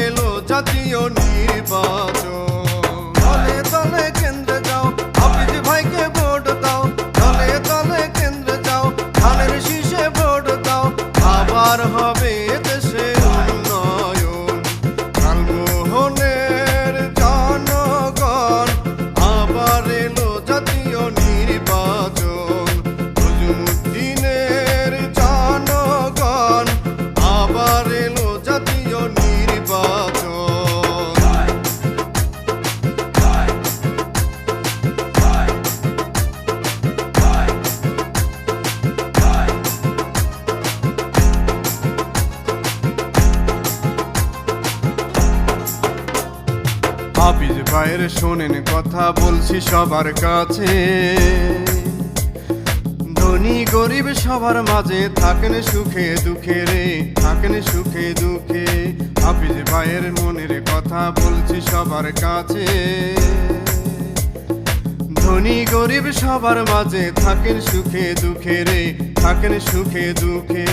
এলো জাতীয় নির্বাচন ভাইয়ের শোনেন কথা বলছি সবার কাছে। ধনী গরিব সবার মাঝে থাকেন সুখে দুঃখে রে, থাকেন সুখে দুঃখে। হাফিজ ভাইয়ের মনের কথা বলছি সবার কাছে। ধনী গরিব সবার মাঝে থাকেন সুখে দুঃখে রে, থাকেন সুখে দুঃখে।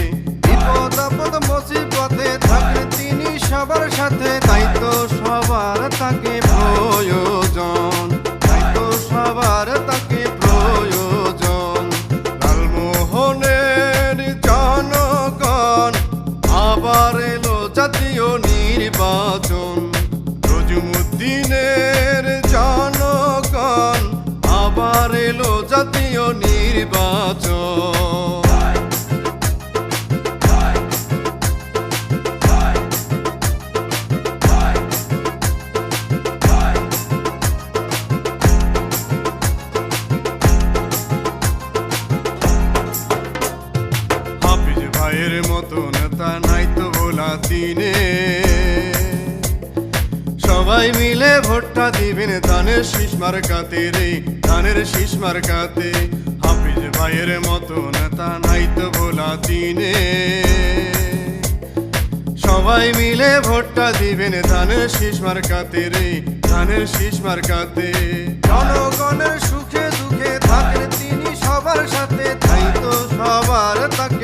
বিপদ আপদ, মুসিবতে থাকেন তিনি সবার সাথে, তাই তো সবার তাকে প্রয়োজন। তাই তো সবার তাকে প্রয়োজন। লালমোহনের জনগণ, আবার এলো জাতীয় নির্বাচন। নজমুদ্দিনের জনগণ, আবার এলো জাতীয় নির্বাচন। সবাই মিলে ভোটটা দিবেন ধানের শীষমার কাতে রে, ধানের শীষমার কাতে হাফিজ ভাইয়ের মতো নেতা নাই তো ভোলা দিনে। সবাই মিলে ভোটটা দিবেন ধানের শীষমার কাতে রে, ধানের শীষমার কাতে জনগণের সুখে দুঃখে থাকেন তিনি সবার সাথে, তাই তো সবার তাকে